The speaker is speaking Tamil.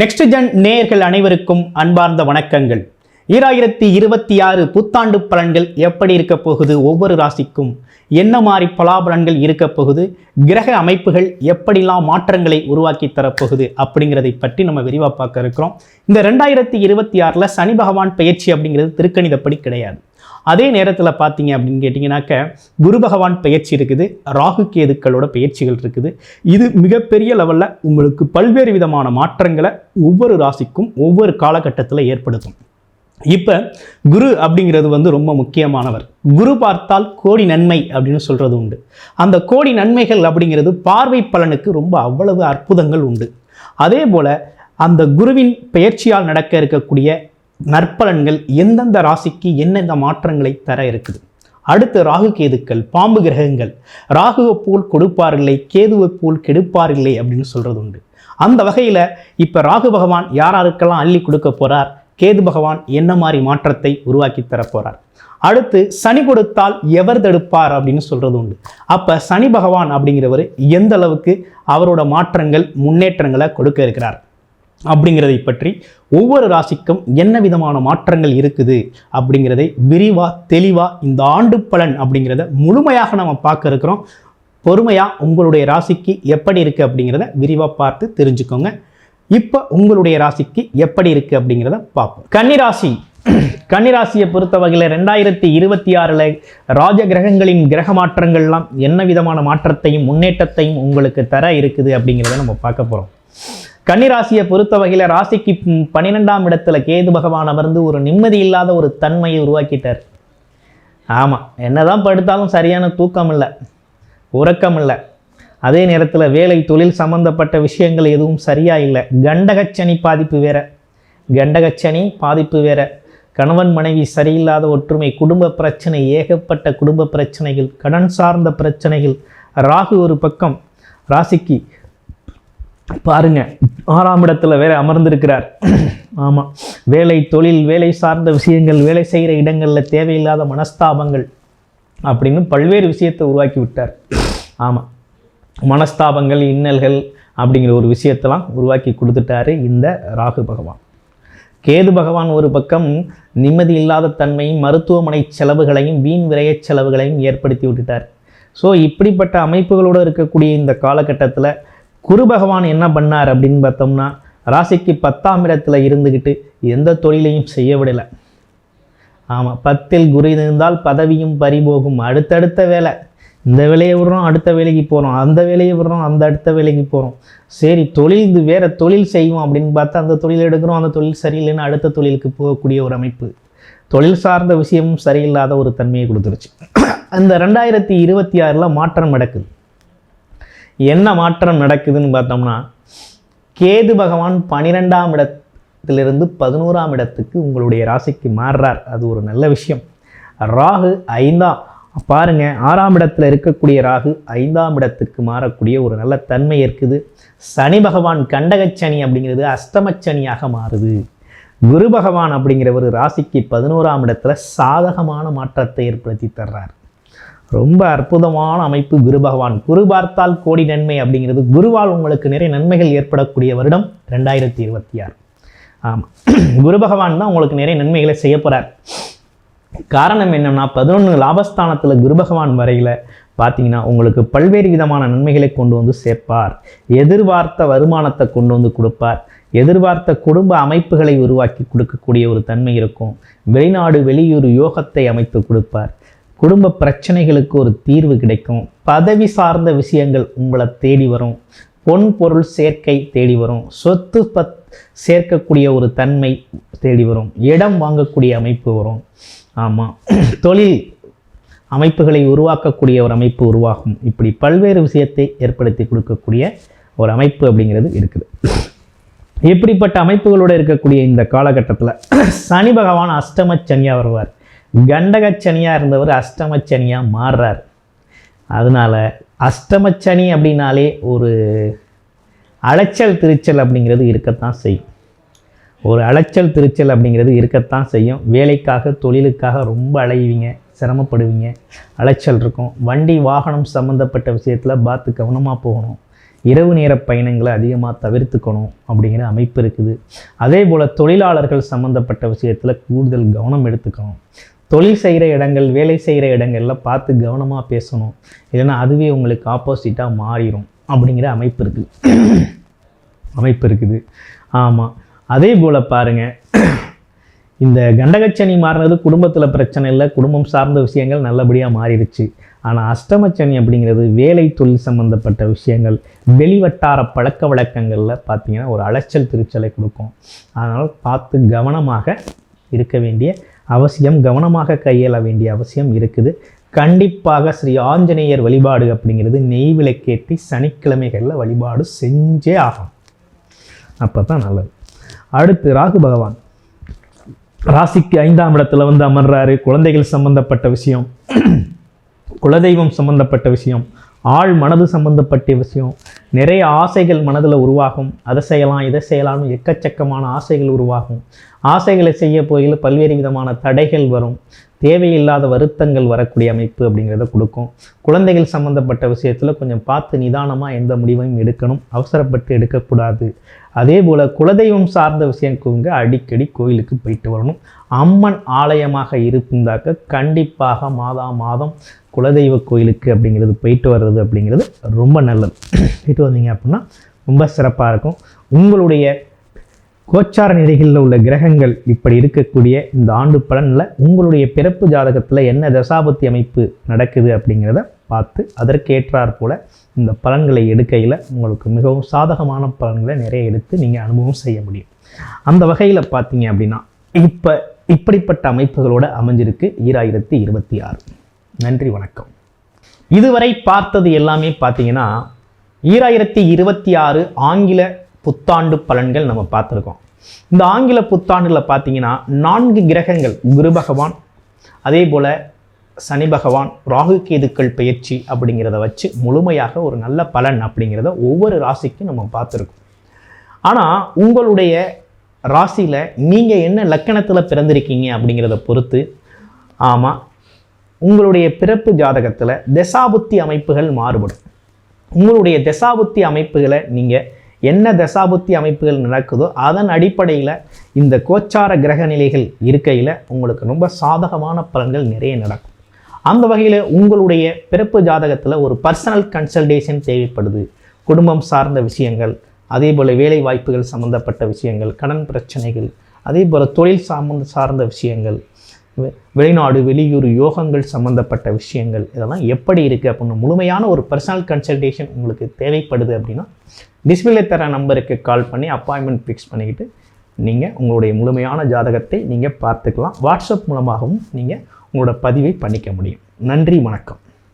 நெக்ஸ்ட் ஜென் நேயர்கள் அனைவருக்கும் அன்பார்ந்த வணக்கங்கள். ஈராயிரத்தி இருபத்தி ஆறு புத்தாண்டு பலன்கள் எப்படி இருக்க போகுது? ஒவ்வொரு ராசிக்கும் என்ன மாதிரி பலாபலன்கள் இருக்க போகுது? கிரக அமைப்புகள் எப்படிலாம் மாற்றங்களை உருவாக்கி தரப்போகுது? அப்படிங்கிறதை பற்றி நம்ம விரிவாக பார்க்க இருக்கிறோம். இந்த ரெண்டாயிரத்தி இருபத்தி ஆறில் சனி பகவான் பயிற்சி அப்படிங்கிறது திருக்கணிதப்படி கிடையாது. அதே நேரத்தில் பார்த்தீங்க அப்படின்னு கேட்டிங்கனாக்க குரு பகவான் பயிற்சி இருக்குது ராகு கேதுக்களோட பயிற்சிகள் இருக்குது. இது மிகப்பெரிய லெவலில் உங்களுக்கு பல்வேறு விதமான மாற்றங்களை ஒவ்வொரு ராசிக்கும் ஒவ்வொரு காலகட்டத்தில் ஏற்படுத்தும். இப்போ குரு அப்படிங்கிறது வந்து ரொம்ப முக்கியமானவர். குரு பார்த்தால் கோடி நன்மை அப்படின்னு சொல்கிறது உண்டு. அந்த கோடி நன்மைகள் அப்படிங்கிறது பார்வை பலனுக்கு ரொம்ப அவ்வளவு அற்புதங்கள் உண்டு. அதே போல் அந்த குருவின் பெயர்ச்சியால் நடக்க இருக்கக்கூடிய நற்பலன்கள் எந்தெந்த ராசிக்கு எந்தெந்த மாற்றங்களை தர இருக்குது? அடுத்து ராகு கேதுக்கள் பாம்பு கிரகங்கள் ராகுவை போல் கொடுப்பார்களே கேதுவை போல் கெடுப்பார்களே அப்படின்னு சொல்கிறது உண்டு. அந்த வகையில் இப்போ ராகு பகவான் யாராருக்கெல்லாம் அள்ளி கொடுக்க போகிறார் கேது பகவான் என்ன மாதிரி மாற்றத்தை உருவாக்கி தரப்போகிறார் அடுத்து சனி கொடுத்தால் எவர் தடுப்பார் அப்படின்னு சொல்கிறது உண்டு. அப்போ சனி பகவான் அப்படிங்கிறவர் எந்த அளவுக்கு அவரோட மாற்றங்கள் முன்னேற்றங்களை கொடுக்க இருக்கிறார்? அப்படிங்கிறதை பற்றி ஒவ்வொரு ராசிக்கும் என்ன விதமான மாற்றங்கள் இருக்குது அப்படிங்கிறதை விரிவாக தெளிவாக இந்த ஆண்டு பலன் அப்படிங்கிறத முழுமையாக நம்ம பார்க்க இருக்கிறோம். பொறுமையாக உங்களுடைய ராசிக்கு எப்படி இருக்குது அப்படிங்கிறத விரிவாக பார்த்து தெரிஞ்சுக்கோங்க. இப்போ உங்களுடைய ராசிக்கு எப்படி இருக்குது அப்படிங்கிறத பார்ப்போம். கன்னிராசி. கன்னிராசியை பொறுத்த வகையில் ரெண்டாயிரத்தி இருபத்தி ஆறில் ராஜ கிரகங்களின் கிரக மாற்றங்கள்லாம் என்ன விதமான மாற்றத்தையும் முன்னேற்றத்தையும் உங்களுக்கு தர இருக்குது அப்படிங்கிறத நம்ம பார்க்க போகிறோம் கன்னிராசியை பொறுத்த வகையில் ராசிக்கு பன்னிரெண்டாம் இடத்துல கேது பகவான் அமர்ந்து ஒரு நிம்மதி இல்லாத ஒரு தன்மையை உருவாக்கிட்டார். ஆமாம் என்னதான் படுத்தாலும் சரியான தூக்கம் இல்லை உறக்கம் இல்லை. அதே நேரத்தில் வேலை தொழில் சம்பந்தப்பட்ட விஷயங்கள் எதுவும் சரியாக இல்லை. கண்டகச்சனி பாதிப்பு வேற. கண்டகச்சனி பாதிப்பு வேற. கணவன் மனைவி சரியில்லாத ஒற்றுமை குடும்ப பிரச்சனை ஏகப்பட்ட குடும்ப பிரச்சனைகள் கடன் சார்ந்த பிரச்சனைகள். ராகு ஒரு பக்கம். ராசிக்கு பாருங்கள் ஆறாம் இடத்துல வேற அமர்ந்திருக்கிறார். ஆமாம் வேலை தொழில் வேலை சார்ந்த விஷயங்கள் வேலை செய்கிற இடங்களில் தேவையில்லாத மனஸ்தாபங்கள் அப்படின்னு பல்வேறு விஷயத்தை உருவாக்கி விட்டார். ஆமாம் மனஸ்தாபங்கள் இன்னல்கள் அப்படிங்கிற ஒரு விஷயத்தெல்லாம் உருவாக்கி கொடுத்துட்டாரு இந்த ராகு பகவான். கேது பகவான் ஒரு பக்கம் நிம்மதி இல்லாத தன்மையும் மருத்துவமனை செலவுகளையும் வீண் விரைய செலவுகளையும் ஏற்படுத்தி விட்டுட்டார். ஸோ இப்படிப்பட்ட அமைப்புகளோடு இருக்கக்கூடிய இந்த காலகட்டத்தில் குரு பகவான் என்ன பண்ணார் அப்படின்னு பார்த்தோம்னா ராசிக்கு பத்தாம் இடத்துல இருந்துக்கிட்டு எந்த தொழிலையும் செய்ய விடலை. ஆமாம் பத்தில் குரு இருந்தால் பதவியும் பறிபோகும். அடுத்தடுத்த வேலை. இந்த வேலையை விடுறோம் அடுத்த வேலைக்கு போகிறோம் அந்த வேலையை விடுறோம் அந்த அடுத்த வேலைக்கு போகிறோம் சரி தொழில் இது வேறு தொழில் செய்வோம் அப்படின்னு பார்த்தா அந்த தொழில் எடுக்கிறோம் அந்த தொழில் சரியில்லைன்னு அடுத்த தொழிலுக்கு போகக்கூடிய ஒரு அமைப்பு. தொழில் சார்ந்த விஷயமும் சரியில்லாத ஒரு தன்மையை கொடுத்துருச்சு. அந்த ரெண்டாயிரத்தி இருபத்தி ஆறில் மாற்றம் நடக்குது. என்ன மாற்றம் நடக்குதுன்னு பார்த்தோம்னா கேது பகவான் பனிரெண்டாம் இடத்திலிருந்து பதினோராம் இடத்துக்கு உங்களுடைய ராசிக்கு மாறுறார். அது ஒரு நல்ல விஷயம். ராகு ஐந்தாம் பாருங்க ஆறாம் இடத்துல இருக்கக்கூடிய ராகு ஐந்தாம் இடத்துக்கு மாறக்கூடிய ஒரு நல்ல தன்மை இருக்குது சனி பகவான் கண்டகச்சனி அப்படிங்கிறது அஷ்டமச்சனியாக மாறுது. குரு பகவான் அப்படிங்கிறவர் ராசிக்கு பதினோராம் இடத்துல சாதகமான மாற்றத்தை ஏற்படுத்தி தர்றார். ரொம்ப அற்புதமான அமைப்பு குரு பகவான். குரு பார்த்தால் கோடி நன்மை அப்படிங்கிறது குருவால் உங்களுக்கு நிறைய நன்மைகள் ஏற்படக்கூடிய வருடம் ரெண்டாயிரத்தி இருபத்தி ஆறு. ஆமாம் குரு பகவான் தான் உங்களுக்கு நிறைய நன்மைகளை செய்ய போகிறார் காரணம் என்னென்னா பதினொன்று லாபஸ்தானத்தில் குரு பகவான் வரையில் பார்த்தீங்கன்னா உங்களுக்கு பல்வேறு விதமான நன்மைகளை கொண்டு வந்து சேர்ப்பார். எதிர்பார்த்த வருமானத்தை கொண்டு வந்து கொடுப்பார். எதிர்பார்த்த குடும்ப அமைப்புகளை உருவாக்கி கொடுக்கக்கூடிய ஒரு தன்மை இருக்கும். வெளிநாடு வெளியூர் யோகத்தை அமைத்து கொடுப்பார். குடும்ப பிரச்சனைகளுக்கு ஒரு தீர்வு கிடைக்கும். பதவி சார்ந்த விஷயங்கள் உங்களை தேடி வரும். பொன் பொருள் சேர்க்கை தேடி வரும். சொத்து பத் சேர்க்கக்கூடிய ஒரு தன்மை தேடி வரும். இடம் வாங்கக்கூடிய அமைப்பு வரும். ஆமாம் தொழில் அமைப்புகளை உருவாக்கக்கூடிய ஒரு அமைப்பு உருவாகும். இப்படி பல்வேறு விஷயத்தை ஏற்படுத்தி கொடுக்கக்கூடிய ஒரு அமைப்பு அப்படிங்கிறது இருக்குது. இப்படிப்பட்ட அமைப்புகளோடு இருக்கக்கூடிய இந்த காலகட்டத்தில் சனி பகவான் அஷ்டமச்சனியாக வருவார். கண்டகச்சனியாக இருந்தவர் அஷ்டமச்சனியாக மாறுறார். அதனால் அஷ்டமச்சனி அப்படின்னாலே ஒரு அலைச்சல் திருச்சல் அப்படிங்கிறது இருக்கத்தான் செய்யும். ஒரு அலைச்சல் திருச்சல் அப்படிங்கிறது இருக்கத்தான் செய்யும். வேலைக்காக தொழிலுக்காக ரொம்ப அலைவீங்க சிரமப்படுவீங்க அலைச்சல் இருக்கும். வண்டி வாகனம் சம்மந்தப்பட்ட விஷயத்தில் பார்த்து கவனமாக போகணும். இரவு நேர பயணங்களை அதிகமாக தவிர்த்துக்கணும் அப்படிங்கிற அமைப்பு இருக்குது. அதே போல் தொழிலாளர்கள் சம்மந்தப்பட்ட விஷயத்தில் கூடுதல் கவனம் எடுத்துக்கணும். தொழில் செய்கிற இடங்கள் வேலை செய்கிற இடங்களில் பார்த்து கவனமாக பேசணும். இல்லைன்னா அதுவே உங்களுக்கு ஆப்போசிட்டாக மாறிடும் அப்படிங்கிற அமைப்பு இருக்குது அமைப்பு இருக்குது. ஆமாம் அதே போல் பாருங்கள் இந்த கண்டகச்சனி மாறினது குடும்பத்தில் பிரச்சனை இல்லை குடும்பம் சார்ந்த விஷயங்கள் நல்லபடியாக மாறிடுச்சு ஆனால் அஷ்டமச்சனி அப்படிங்கிறது வேலை தொழில் சம்மந்தப்பட்ட விஷயங்கள் வெளிவட்டார பழக்க வழக்கங்களில் பார்த்திங்கன்னா ஒரு அலைச்சல் திருச்சலை கொடுக்கும். அதனால் பார்த்து கவனமாக இருக்க வேண்டிய அவசியம் கவனமாக கையாள வேண்டிய அவசியம் இருக்குது. கண்டிப்பாக ஸ்ரீ ஆஞ்சநேயர் வழிபாடு அப்படிங்கிறது நெய் விளக்கேற்றி சனிக்கிழமைகளில் வழிபாடு செஞ்சே ஆகும் அப்போ தான் நல்லது. அடுத்து ராகு பகவான். ராசிக்கு ஐந்தாம் இடத்துல வந்து அமர்றாரு. குழந்தைகள் சம்பந்தப்பட்ட விஷயம். குலதெய்வம் சம்பந்தப்பட்ட விஷயம். ஆள் மனது சம்பந்தப்பட்ட விஷயம். நிறைய ஆசைகள் மனதில் உருவாகும். அதை செய்யலாம் இதை செய்யலாம்னு எக்கச்சக்கமான ஆசைகள் உருவாகும். ஆசைகளை செய்ய போகையில் பல்வேறு விதமான தடைகள் வரும். தேவையில்லாத வருத்தங்கள் வரக்கூடிய அமைப்பு அப்படிங்கிறத கொடுக்கும். குழந்தைகள் சம்மந்தப்பட்ட விஷயத்தில் கொஞ்சம் பார்த்து நிதானமாக எந்த முடிவையும் எடுக்கணும். அவசரப்பட்டு எடுக்கக்கூடாது. அதே போல் குலதெய்வம் சார்ந்த விஷயம் அடிக்கடி கோயிலுக்கு போயிட்டு வரணும். அம்மன் ஆலயமாக இருந்தாக்க கண்டிப்பாக மாதா மாதம் குலதெய்வ கோயிலுக்கு அப்படிங்கிறது போயிட்டு வர்றது அப்படிங்கிறது ரொம்ப நல்லது. போயிட்டு வந்தீங்க அப்படின்னா ரொம்ப சிறப்பாக இருக்கும். உங்களுடைய கோச்சார நிலைகளில் உள்ள கிரகங்கள் இப்படி இருக்கக்கூடிய இந்த ஆண்டு பலனில் உங்களுடைய பிறப்பு ஜாதகத்தில் என்ன தசாபத்தி அமைப்பு நடக்குது அப்படிங்கிறத பார்த்து அதற்கேற்றாற் போல இந்த பலன்களை எடுக்கையில் உங்களுக்கு மிகவும் சாதகமான பலன்களை நிறைய எடுத்து நீங்கள் அனுபவம் செய்ய முடியும். அந்த வகையில் பார்த்தீங்க அப்படின்னா இப்போ இப்படிப்பட்ட அமைப்புகளோடு அமைஞ்சிருக்கு ஈராயிரத்தி இருபத்தி ஆறு. நன்றி வணக்கம். இதுவரை பார்த்தது எல்லாமே பார்த்தீங்கன்னா ஈராயிரத்தி இருபத்தி ஆறு ஆங்கில புத்தாண்டு பலன்கள் நம்ம பார்த்துருக்கோம். இந்த ஆங்கில புத்தாண்டில் பார்த்தீங்கன்னா நான்கு கிரகங்கள் குரு பகவான் அதே போல் சனி பகவான் ராகு கேதுக்கள் பயிற்சி அப்படிங்கிறத வச்சு முழுமையாக ஒரு நல்ல பலன் அப்படிங்கிறத ஒவ்வொரு ராசிக்கும் நம்ம பார்த்துருக்கோம். ஆனால் உங்களுடைய ராசியில் நீங்கள் என்ன லக்கணத்தில் பிறந்திருக்கீங்க அப்படிங்கிறத பொறுத்து ஆமாம் உங்களுடைய பிறப்பு ஜாதகத்தில் தசாபுத்தி அமைப்புகள் மாறுபடும். உங்களுடைய தசாபுத்தி அமைப்புகளை நீங்கள் என்ன தசாபுத்தி அமைப்புகள் நடக்குதோ அதன் அடிப்படையில் இந்த கோச்சார கிரக நிலைகள் இருக்கையில் உங்களுக்கு ரொம்ப சாதகமான பலன்கள் நிறைய நடக்கும். அந்த வகையில் உங்களுடைய பிறப்பு ஜாதகத்தில் ஒரு பர்சனல் கன்சல்டேஷன் தேவைப்படுது. குடும்பம் சார்ந்த விஷயங்கள் அதே போல் வேலை வாய்ப்புகள் சம்மந்தப்பட்ட விஷயங்கள் கடன் பிரச்சனைகள் அதே போல் தொழில் சார்ந்த சார்ந்த விஷயங்கள் வெளிநாடு வெளியூர் யோகங்கள் சம்மந்தப்பட்ட விஷயங்கள் இதெல்லாம் எப்படி இருக்குது அப்படின்னு முழுமையான ஒரு பர்சனல் கன்சல்டேஷன் உங்களுக்கு தேவைப்படுது அப்படின்னா டிஸ்பிளே தர நம்பருக்கு கால் பண்ணி அப்பாயின்மெண்ட் ஃபிக்ஸ் பண்ணிக்கிட்டு நீங்கள் உங்களுடைய முழுமையான ஜாதகத்தை நீங்கள் பார்த்துக்கலாம். வாட்ஸ்அப் மூலமாகவும் நீங்கள் உங்களோட பதிவை பண்ணிக்க முடியும். நன்றி வணக்கம்.